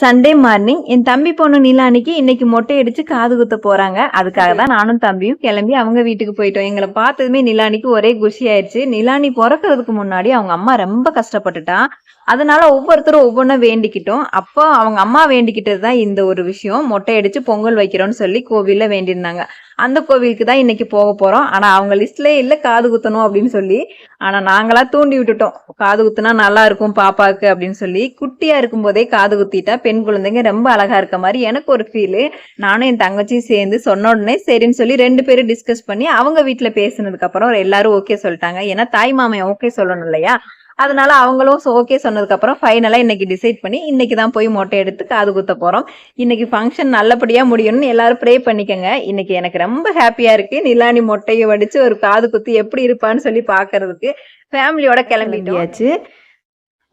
Sunday morning என் தம்பி பொண்ணு நிலானிக்கு இன்னைக்கு மொட்டை அடிச்சு காது குத்த போறாங்க. அதுக்காக தான் நானும் தம்பியும் கிளம்பி அவங்க வீட்டுக்கு போயிட்டோம். எங்களை பார்த்ததுமே நிலானிக்கு ஒரே குஷி ஆயிடுச்சு நிலானி பிறக்கிறதுக்கு முன்னாடி அவங்க அம்மா ரொம்ப கஷ்டப்பட்டுட்டான் அதனால ஒவ்வொருத்தரும் ஒவ்வொன்றும் வேண்டிக்கிட்டோம். அப்போ அவங்க அம்மா வேண்டிக்கிட்டது தான் இந்த ஒரு விஷயம். மொட்டை அடிச்சு பொங்கல் வைக்கிறோம்னு சொல்லி கோவிலில் வேண்டியிருந்தாங்க. அந்த கோவிலுக்கு தான் இன்னைக்கு போக போறோம். ஆனா அவங்க லிஸ்ட்லயே இல்லை காது குத்தணும் அப்படின்னு சொல்லி. ஆனா நாங்களா தூண்டி விட்டுட்டோம். காது குத்துனா நல்லா இருக்கும் பாப்பாவுக்கு அப்படின்னு சொல்லி. குட்டியா இருக்கும் போதே காது குத்திட்டா பெண் குழந்தைங்க ரொம்ப அழகா இருக்க மாதிரி எனக்கு ஒரு ஃபீல். நானும் என் தங்கச்சியும் சேர்ந்து சொன்ன உடனே சரின்னு சொல்லி ரெண்டு பேரும் டிஸ்கஸ் பண்ணி அவங்க வீட்டில் பேசினதுக்கு அப்புறம் எல்லாரும் ஓகே சொல்லிட்டாங்க. ஏன்னா தாய் மாமன் ஓகே சொல்லணும் இல்லையா? அதனால அவங்களும் ஓகே சொன்னதுக்கப்புறம் ஃபைனலாக இன்றைக்கி இன்னைக்கு டிசைட் பண்ணி இன்னைக்கு தான் போய் மொட்டை எடுத்து காது குத்த போகிறோம் இன்னைக்கு ஃபங்க்ஷன் நல்லபடியாக முடியணும்னு எல்லாரும் ப்ரே பண்ணிக்கங்க. இன்னைக்கு எனக்கு ரொம்ப ஹாப்பியாக இருக்குது நிலானி மொட்டையை வடித்து ஒரு காது குத்து எப்படி இருப்பான்னு சொல்லி பார்க்கறதுக்கு ஃபேமிலியோட கிளம்பிட்டியாச்சு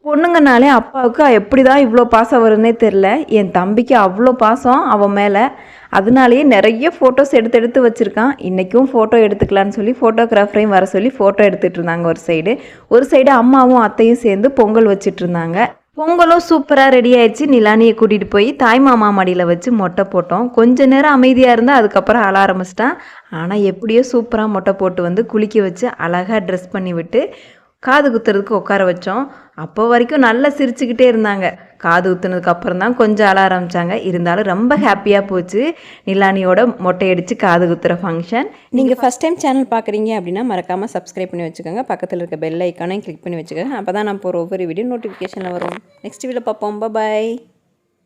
பொண்ணுங்கனாலே அப்பாவுக்கு எப்படி தான் இவ்வளோ பாசம் வரும்னே தெரில என் தம்பிக்கு அவ்வளோ பாசம் அவன் மேலே. அதனாலேயே நிறைய ஃபோட்டோஸ் எடுத்து எடுத்து வச்சுருக்கான். இன்றைக்கும் ஃபோட்டோ எடுத்துக்கலான்னு சொல்லி ஃபோட்டோகிராஃபரையும் வர சொல்லி ஃபோட்டோ எடுத்துகிட்டு இருந்தாங்க ஒரு சைடு ஒரு சைடு அம்மாவும் அத்தையும் சேர்ந்து பொங்கல் வச்சிட்டு இருந்தாங்க. பொங்கலும் சூப்பராக ரெடி ஆயிடுச்சு. நிலானியை கூட்டிகிட்டு போய் தாய் மாமா மடியில் வச்சு மொட்டை போட்டோம். கொஞ்ச நேரம் அமைதியாக இருந்தால் அதுக்கப்புறம் அழ ஆரம்பிச்சிட்டான். ஆனால் எப்படியோ சூப்பராக மொட்டை போட்டு வந்து குளிக்க வச்சு அழகாக ட்ரெஸ் பண்ணி விட்டு காது குத்துறதுக்கு உட்கார வச்சோம். அப்போ வரைக்கும் நல்லா சிரிச்சுக்கிட்டே இருந்தாங்க. காது குத்துனதுக்கு அப்புறம் தான் கொஞ்சம் அழ ஆரம்பிச்சாங்க. இருந்தாலும் ரொம்ப ஹாப்பியாக போச்சு. நிலானியோட மொட்டை அடித்து காது குத்துற ஃபங்க்ஷன் நீங்கள் ஃபஸ்ட் டைம் சேனல் பார்க்குறீங்க அப்படின்னா மறக்காமல் சப்ஸ்கிரைப் பண்ணி வச்சுக்கோங்க. பக்கத்தில் இருக்க பெல் ஐக்கானையும் கிளிக் பண்ணி வச்சுக்கோங்க. அப்போ தான் நான் போகிற ஒவ்வொரு வீடியோ நோட்டிஃபிகேஷனில் வரும். நெக்ஸ்ட் வீடியோ பார்ப்போம். பாய்